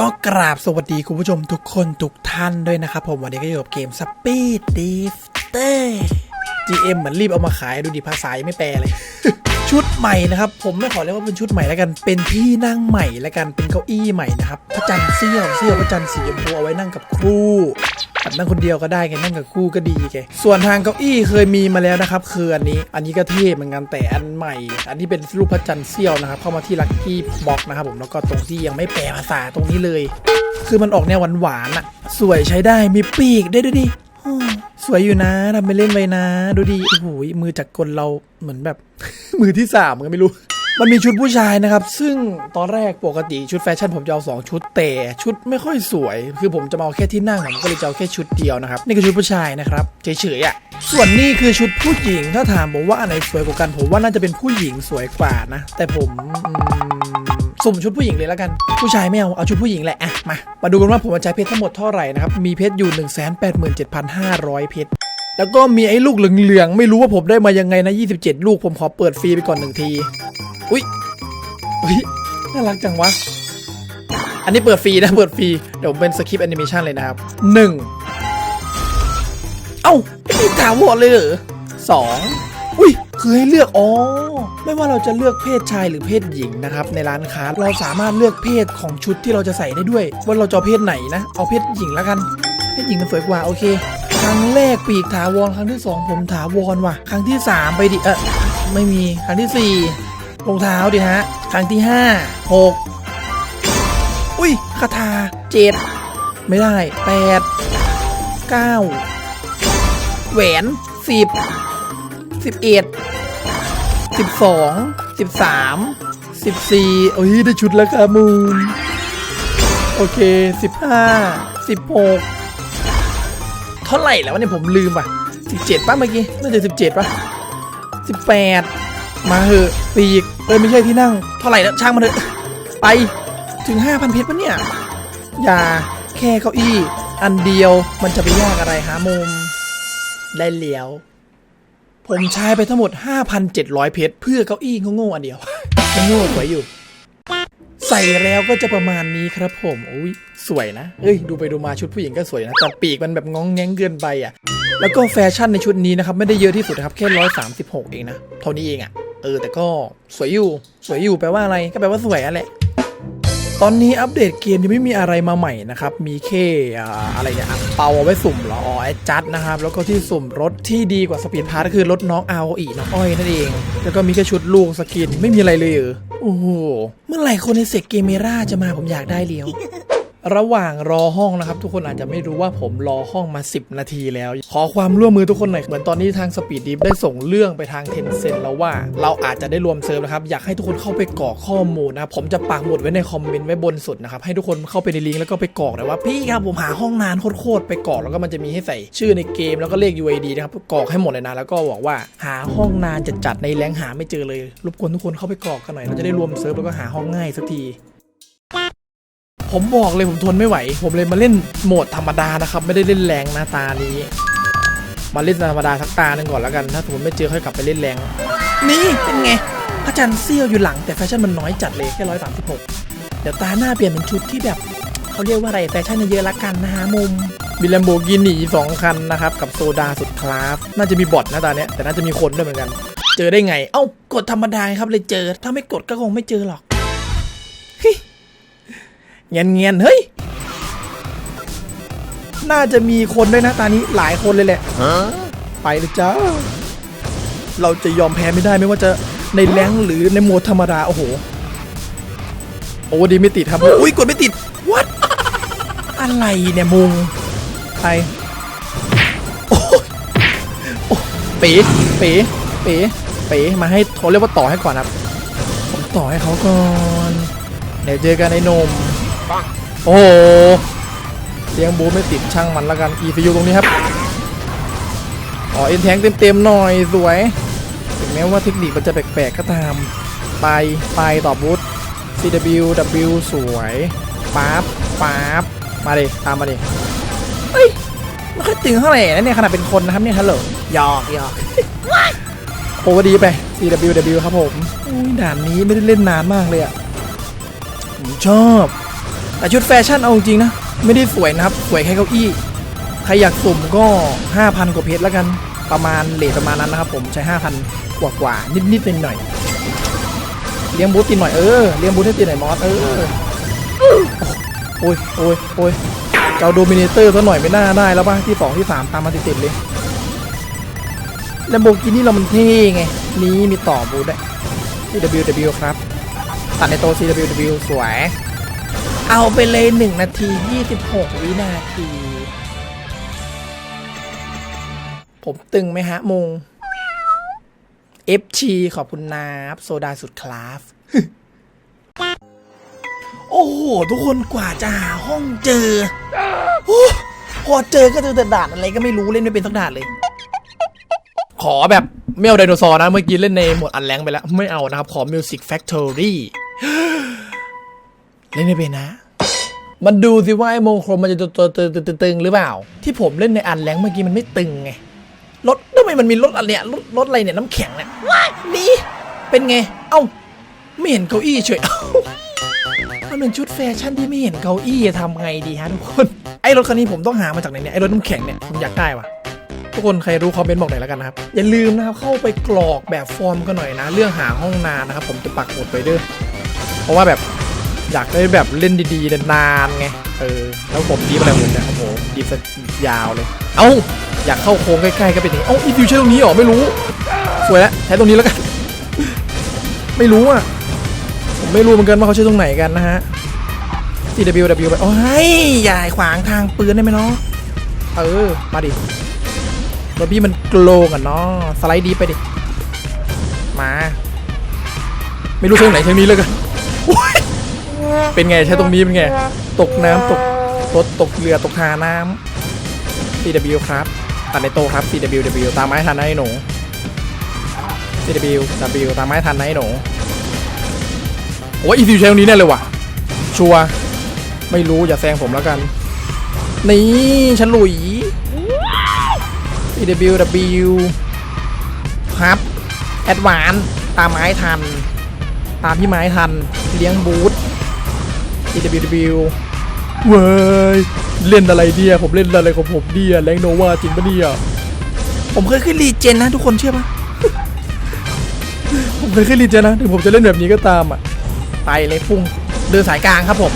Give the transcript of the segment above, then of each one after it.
ก็กราบสวัสดีคุณผู้ชมทุกคนทุกท่านด้วยนะครับผมวันนี้ก็อยู่กับเกม Speed Drifter GM เหมือนรีบเอามาขายดูดิภาษายังไม่แปลเลย ชุดใหม่นะครับ ผมไม่ขอเรียกว่าเป็นชุดใหม่แล้วกัน เป็นที่นั่งใหม่แล้วกันเป็นเก้าอี้ใหม่นะครับพระจันทร์เสี้ยวเสี้ยวพระจันทร์สีชมพูเอาไว้นั่งกับครู แบบนั่งคนเดียวก็ได้ไงนั่งกับคู่ก็ดีแกส่วนทางเก้าอี้เคยมีมาแล้วนะครับคืออันนี้อันนี้ก็เท่เหมือนกันแต่อันใหม่ อันที่เป็นรูปพระจันทร์เสี้ยวนะครับ เข้ามาที่ลัคกี้บ็อกนะครับผมแล้วก็ตรงที่ยังไม่แปลภาษาตรงนี้เลย คือมันออกแนวหวานๆอะสวยใช้ได้มีปีกได้ด้วยดิสวยอยู่นะทำไปเล่นไว้นะ ดูดิโอ้โหมือจากกลเราเหมือนแบบ มือที่สามก็ไม่รู้ มันมีชุดผู้ชายนะครับ ซึ่งตอนแรกปกติชุดแฟชั่นผมจะเอาสองชุดแต่ชุดไม่ค่อยสวย คือผมจะมาเอาแค่ที่นั่งผมก็เลยจะเอาแค่ชุดเดียวนะครับ นี่คือชุดผู้ชายนะครับเฉยๆอะส่วนนี้คือชุดผู้หญิงถ้าถามผมว่าอันไหนสวยกว่ากัน ผมว่าน่าจะเป็นผู้หญิงสวยกว่านะ แต่ผมอืมสุ่มชุดผู้หญิงเลยแล้วกัน ผู้ชายไม่เอา เอาชุดผู้หญิงแหละอะมา มาดูกันว่าผมจะใช้เพชรทั้งหมดเท่าไหร่นะครับ มีเพชรอยู่ 1 8 7 5 0 0 เพชร แล้วก็มีไอ้ลูกเหลืองๆ ไม่รู้ว่าผมได้มายังไงนะ 27 ลูกผมขอเปิดฟรีไปก่อนหนึ่งที อุ้ยอุ้ยน่ารักจังวะ อันนี้เปิดฟรีนะเปิดฟรี เดี๋ยวเป็นสคริปต์แอนิเมชันเลยนะครับหนึ่งเอ้าไม่มีถาวรเลยเหรอสองอุ้ยคือให้เลือกอ๋อไม่ว่าเราจะเลือกเพศชายหรือเพศหญิงนะครับในร้านค้าเราสามารถเลือกเพศของชุดที่เราจะใส่ได้ด้วย ว่าเราจะเอเพศไหนนะเอาเพศหญิงแล้วกัน เพศหญิงมันสวยกว่าโอเค ครั้งแรกปีกถาวรครั้งที่สองผมถาวรว่ะ ครั้งที่สามไปดิเออไม่มีครั้งที่สี่ รองเท้าดิฮะ ครั้งที่ห้าหกอุ้ยคาถาเจ็ดไม่ได้แปดเก้าแหวนสิบสิบเอ็ดสิบสองสิบสามสิบสี่โอ้ยได้ชุดแล้วค่ะมูนโอเคสิบห้าสิบหกเท่าไหร่แล้ววะเนี่ยผมลืมป่ะสิบเจ็ดป่ะเมื่อกี้น่าจะสิบเจ็ดป่ะสิบแปด มาเหอะปีกเอ้ยไม่ใช่ที่นั่ง เท่าไหร่แล้วช่างมันเถอะไปถึงห้าพันเพชรปะเนี่ย อย่าแค่เก้าอี้ อันเดียวมันจะไปยากอะไรหามุม ได้เหลียว ผมใช้ไปทั้งหมด 5,700 เพชรเพื่อเก้าอี้โง่ๆอันเดียวโง่สวยอยู่ ใส่แล้วก็จะประมาณนี้ครับผมอุ้ยสวยนะ เอ้ย ดูไปดูมาชุดผู้หญิงก็สวยนะ แต่ปีกมันแบบงองแงงเกินไปอะ แล้วก็แฟชั่นในชุดนี้นะครับ ไม่ได้เยอะที่สุดนะครับ แค่ 136 เองนะ เท่านี้เองอะ เออแต่ก็สวยอยู่ สวยอยู่แปลว่าอะไรก็แปลว่าสวยอะแหละตอนนี้อัปเดตเกมยังไม่มีอะไรมาใหม่นะครับ มีแค่อะไรเนี่ยอะเปาเอาไว้สุ่มเหรออ๋อไอจัดนะครับ แล้วก็ที่สุ่มรถที่ดีกว่าสปีดพาร์ก็คือรถน้องอาอีน้องอ้อยนั่นเอง แล้วก็มีแค่ชุดลูกสกินไม่มีอะไรเลยเหรอโอ้โห เมื่อไหร่คนในเซกเกมเมราจะมาผมอยากได้เลี้ยว ระหว่างรอห้องนะครับ ทุกคนอาจจะไม่รู้ว่าผมรอห้องมา 10 นาทีแล้ว ขอความร่วมมือทุกคนหน่อยเหมือนตอนนี้ทางสปีดดิฟได้ส่งเรื่องไปทางเทนเซ็นแล้วว่า เราอาจจะได้รวมเซิร์ฟนะครับ อยากให้ทุกคนเข้าไปกรอกข้อมูลนะครับผมจะปักหมุดไว้ในคอมเมนต์ไว้บนสุดนะครับ ให้ทุกคนเข้าไปในลิงก์แล้วก็ไปกรอกเลยว่าพี่ครับผมหาห้องนานโคตรๆไปกรอกแล้วก็มันจะมีให้ใส่ชื่อในเกมแล้วก็เลข UID นะครับกรอกให้หมดเลยนะแล้วก็บอกว่าหาห้องนานจะจัดในแรงหาไม่เจอเลยรบกวนทุกคนเข้าไปกรอกกันหน่อยเราจะได้รวมเซิร์ฟแล้วก็หาห้องง่ายสักที ผมบอกเลยผมทนไม่ไหว ผมเลยมาเล่นโหมดธรรมดานะครับ ไม่ได้เล่นแรงนะตานี้ มาเล่นธรรมดาสักตาหนึ่งก่อนแล้วกัน ถ้าสมมติไม่เจอค่อยกลับไปเล่นแรง นี่เป็นไงพระจันทร์เสี้ยวอยู่หลังแต่แฟชั่นมันน้อยจัดเลยแค่ร้อยสามสิบหกเดี๋ยวตาหน้าเปลี่ยนเป็นชุดที่แบบเขาเรียกว่าอะไรแฟชั่นเยอะละกันนะฮะมุมมีแลมโบกินีสองคันนะครับกับโซดาสุดคลาสน่าจะมีบอทนะตาเนี้ยแต่น่าจะมีคนด้วยเหมือนกัน เจอได้ไง เอ้ากดธรรมดาครับเลยเจอ ถ้าไม่กดก็คงไม่เจอหรอก เงียนเงียนๆเฮ้ย น่าจะมีคนด้วยนะตอนนี้หลายคนเลยแหละ ไปเลยจ้า เราจะยอมแพ้ไม่ได้ไม่ว่าจะในแรงค์หรือในโหมดธรรมดา โอ้โห โอ้ดีไม่ติดครับ อุ้ยกดไม่ติด วัด อะไรเนี่ยมุงไปโอ้ยโอ้เป๋เป๋เป๋เป๋มาให้เขาเรียกว่าต่อให้ก่อนครับ ผมต่อให้เขาก่อน เดี๋ยวเจอกันไอ้หนม โอ้โหเลี้ยงบูไม่ติดช่างมันละกัน ECU ตรงนี้ครับ อ๋อเอ็นแทงเต็มๆหน่อยสวย ถึงแม้ว่าเทคนิคมันจะแปลกๆก็ตามไปไปต่อบูธ CW W สวยปั๊บปั๊บมาดิตามมาดิเฮ้ยไม่ค่อยตึงเท่าไหร่นะเนี่ยขนาดเป็นคนนะครับเนี่ยฮัลโหลหยอกหยอกโอ้ดีไป CW W ครับผมอุ้ยด่านนี้ไม่ได้เล่นนานมากเลยอะผมชอบ แต่ชุดแฟชั่นเอาจริงนะ ไม่ได้สวยนะครับ สวยแค่เก้าอี้ ใครอยากสุ่มก็ 5,000 กว่าเพชรแล้วกัน ประมาณเลทประมาณนั้นนะครับผม ใช้ 5,000 กว่ากว่าๆนิดๆหน่อย เลี้ยงบูธตีหน่อย เออ เลี้ยงบูธให้ตีหน่อยมอส เออ โอ้ยโอ้ยโอ้ยเจ้าโดมิเนเตอร์ซะหน่อยไม่น่าได้แล้วป่ะ ที่สองที่สามตามมาติดๆเลยแลมโบกินี่เรามันเท่ไง นี้มีต่อบูธด้วย CWW ครับ ตัดในโต CWW สวย เอาไปเลย 1 นาที 26 วินาที ผมตึงไหมฮะมง FG ขอบคุณนาบโซดาสุดคลาสโอ้โห ทุกคนกว่าจะหาห้องเจอ พอเจอก็เจอแต่ด่านอะไรก็ไม่รู้เล่นไม่เป็นสักด่านเลย ขอแบบไม่เอาไดโนเสาร์นะ เมื่อกี้เล่นในหมดอันแรงไปแล้ว ไม่เอานะครับ ขอ Music Factory เล่นไม่เป็นนะ มันดูสิว่าไอ้โมโครมมันจะตัวตึงตึงๆหรือเปล่า ที่ผมเล่นในอันแรงเมื่อกี้มันไม่ตึงไงรถทำไมมันมีรถอะไรเนี่ยรถรถอะไรเนี่ยน้ำแข็งเนี่ยนี่เป็นไง เอ้าไม่เห็นเก้าอี้เฉยเอ้ามันเป็นชุดแฟชั่นที่ไม่เห็นเก้าอี้ทำไงดีฮะทุกคนไอ้รถคันนี้ผมต้องหามาจากไหนเนี่ยไอ้รถน้ำแข็งเนี่ยผมอยากได้ว่ะทุกคนใครรู้คอมเมนต์บอกหน่อยแล้วกันนะครับ อย่าลืมนะครับเข้าไปกรอกแบบฟอร์มกันหน่อยนะ เรื่องหาห้องนานนะครับ ผมจะปักหมดไปด้วยเพราะว่าแบบ อยากได้แบบเล่นดีๆนานๆไง เออ แล้วผมดีอะไรผมเนี่ย โอ้โห ดีซะยาวเลย เอ้า อยากเข้าโค้งใกล้ๆก็เป็นอย่างนี้ เอ้าอีฟิวใช้ตรงนี้หรอ ไม่รู้ สวยแล้วใช้ตรงนี้แล้วกัน ไม่รู้อะ ผมไม่รู้เหมือนกันว่าเขาใช้ตรงไหนกันนะฮะ CWW ไป โอ้ยอย่าขวางทางปืนได้ไหมเนาะ เออ มาดิบอบบี้มันโกลงอะเนาะ สไลด์ดีไปดิ มา ไม่รู้ใช้ตรงไหนใช้นี้เลยกันโอ๊ย เป็นไงใช้ตรงนี้เป็นไง ตกน้ำตกรถตกเรือตกทาน้ำ CW ครับตัดในโตครับ CWW ตามไม้ทันไอ้หนู CW W ตามไม้ทันไอ้หนูโอ้ยอีซิวใช้ตรงนี้แน่เลยว่ะ ชัวร์ไม่รู้อย่าแซงผมแล้วกัน นี่ฉันหลุย CWW ครับแอดวานตามไม้ทัน ตามพี่ไม้ทัน เลี้ยงบูธ CWW เว้ยเล่นอะไรเนี่ยผมเล่นอะไรของผมเนี่ยแรงโนวาจริงปะเนี่ยผมเคยขึ้นรีเจนนะทุกคนเชื่อปะผมเคยขึ้นรีเจนนะถึงผมจะเล่นแบบนี้ก็ตามอะไปเลยพุ่งเดินสายกลางครับผม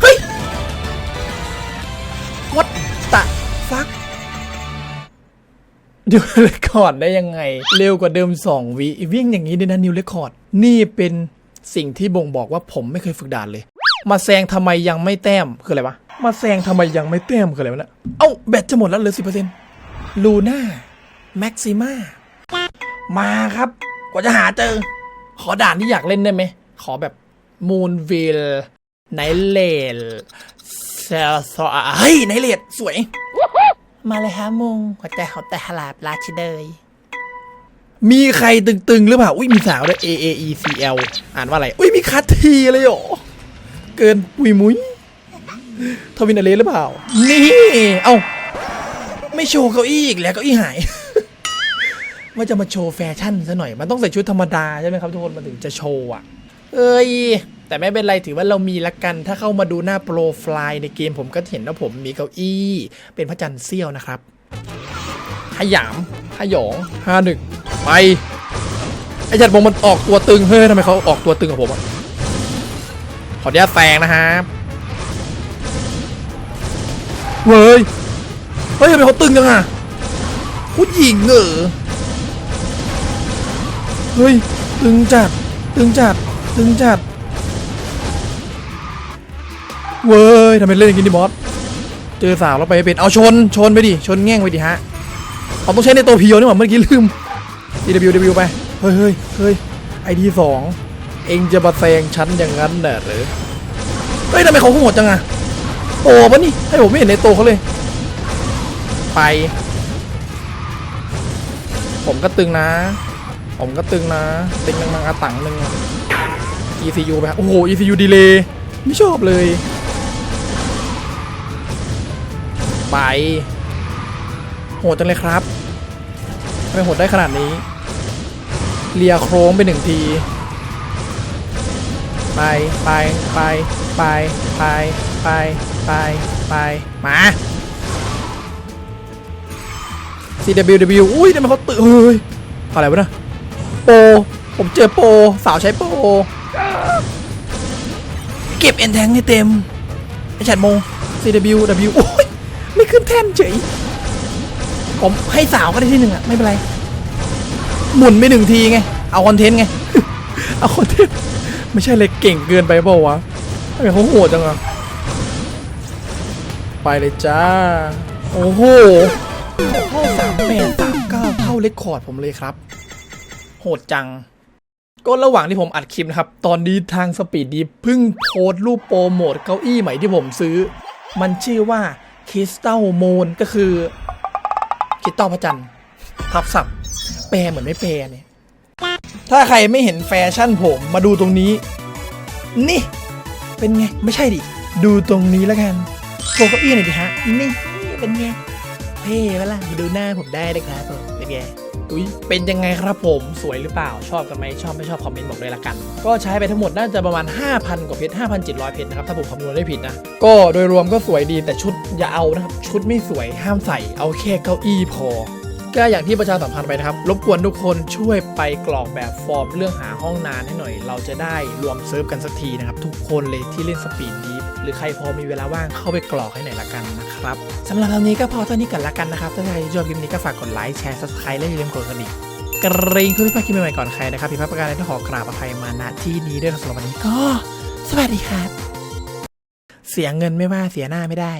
เฮ้ย what the fuck เดี๋ยวเรคคอร์ดได้ยังไง เร็วกว่าเดิม 2วิวิ่งอย่างนี้ด้วยนะนิวเรคคอร์ดนี่เป็นสิ่งที่บ่งบอกว่าผมไม่เคยฝึกด่านเลย มาแซงทำไมยังไม่แต้มคืออะไรวะมาแซงทำไมยังไม่แต้มคืออะไรวะเนี่ยเอ้าแบตจะหมดแล้วเหลือสิบเปอร์เซ็นต์ลูน่าแม็กซิมามาครับ กว่าจะหาเจอ ขอด่านที่อยากเล่นได้ไหม ขอแบบมูนวิลไนเลดเซลซอเฮ้ยไนเลดสวย มาเลยฮะมุงหัวใจเขาแต่หลาบราชเดยมีใครตึงๆ หรือเปล่า อุ้ยมีสาวด้วย A A E C L อ่านว่าอะไร อุ้ยมีคัตทีเลยเหรอ เกินปุยมุ้ยทวินอะไรหรือเปล่า นี่ เอ้า ไม่โชว์เก้าอี้อีกแล้วเก้าอี้หาย ว่าจะมาโชว์แฟชั่นซะหน่อย มันต้องใส่ชุดธรรมดาใช่ไหมครับทุกคนมันถึงจะโชว์อะ เอ้ย แต่ไม่เป็นไรถือว่าเรามีละกัน ถ้าเข้ามาดูหน้าโปรไฟล์ในเกมผมก็เห็นว่าผมมีเก้าอี้ เป็นพระจันทร์เสี้ยวนะครับขยามขยองห้าหนึ่งไป ไอ้จัดบงมันออกตัวตึง เฮ้ยทำไมเขาออกตัวตึงกับผมอะ ขออนุญาตแซงนะครับเว้ย เฮ้ยทำไมเขาตึงจังอะผู้หญิงเหรอเฮ้ย ตึงจัด ตึงจัด ตึงจัด เว้ยทำไมเล่นอย่างนี้ดิบอส เจอสาวแล้วไปเป็น เอาชน ชนไปดิ ชนแง่งไปดิฮะเอาต้องใช้ในตัวพียวนี่หว่าเมื่อกี้ลืม DWW ไป เฮ้ยเฮ้ยเฮ้ยไอดีสอง เองจะมาแซงฉันอย่างนั้นน่ะหรือเฮ้ยทำไมเขาโหดจังอะโอ้ปะนี่ให้ผมไม่เห็นในโตเขาเลย ไป ผมก็ตึงนะ ผมก็ตึงนะ ตึงมังนังอาตังหนึ่ง ECU ไปโอ้โห ECU ดีเลยไม่ชอบเลย ไป โหดจังเลยครับทำไมโหดได้ขนาดนี้ เลียโครงไปหนึ่งที ไปไปไปไปไปไปไปไปมา CWW อุ้ยทำไมเขาตื่นเฮ้ยอะไรวะเนะโปผมเจอโปสาวใช้โปเก็บเอ็นแทงให้เต็มไอฉันโมง CWW โอ้ยไม่ขึ้นแท่นเฉยผมให้สาวก็ได้ที่หนึ่งอะไม่เป็นไร หมุนไปหนึ่งทีไง เอาคอนเทนต์ไง เอาคอนเทนต์ ไม่ใช่เลยเก่งเกินไปเปล่าวะทำไมเขาโหดจังอะไปเลยจ้า โอ้โหเข้าสามแปดสามเก้าเท่าเลคคอร์ดผมเลยครับ โหดจัง ก็ระหว่างที่ผมอัดคลิปนะครับ ตอนนี้ทางสปีดดีเพิ่งโพสต์รูปโปรโมทเก้าอี้ใหม่ที่ผมซื้อ มันชื่อว่าคริสตัลโมนก็คือคริสตัลพระจันทร์ทับศัพท์แปลเหมือนไม่แปลเนี่ย ถ้าใครไม่เห็นแฟชั่นผมมาดูตรงนี้ นี่ เป็นไง ไม่ใช่ดิ ดูตรงนี้แล้วกันโชว์เก้าอี้หน่อยดิฮะ นี่ เป็นไง เท่ไหมล่ะมาดูหน้าผมได้เลยครับผมเป็นไงอุ้ยเป็นยังไงครับผมสวยหรือเปล่าชอบกันไหมชอบไม่ชอบคอมเมนต์บอกด้วยละกัน ก็ใช้ไปทั้งหมดน่าจะประมาณ 5,000 กว่าเพชร5,700 เพชรนะครับ ถ้าผมคำนวณได้ผิดนะ ก็โดยรวมก็สวยดีแต่ชุดอย่าเอานะครับ ชุดไม่สวยห้ามใส่เอาแค่เก้าอี้พอ ก็อย่างที่ประชาสัมพันธ์ไปนะครับ รบกวนทุกคนช่วยไปกรอกแบบฟอร์มเรื่องหาห้องนานให้หน่อย เราจะได้รวมเซิร์ฟกันสักทีนะครับ ทุกคนเลยที่เล่นสปีดดีฟหรือใครพอมีเวลาว่างเข้าไปกรอกให้หน่อยละกันนะครับสำหรับวันนี้ก็พอเท่านี้กันละกันนะครับ ถ้าใครชอบคลิปนี้ก็ฝากกดไลค์แชร์ซับสไครต์และอย่าลืมกดกระดิ่งกระิ่งเพื่อไม่พาดคลิปใหม่ๆก่อนใครนะครับผิพาดประการใดต้องขอกราบอภัยมาณที่นี้ด้วยสำหรับวันนี้ก็ สวัสดีครับ เสียเงินไม่ว่าเสียหน้าไม่ได้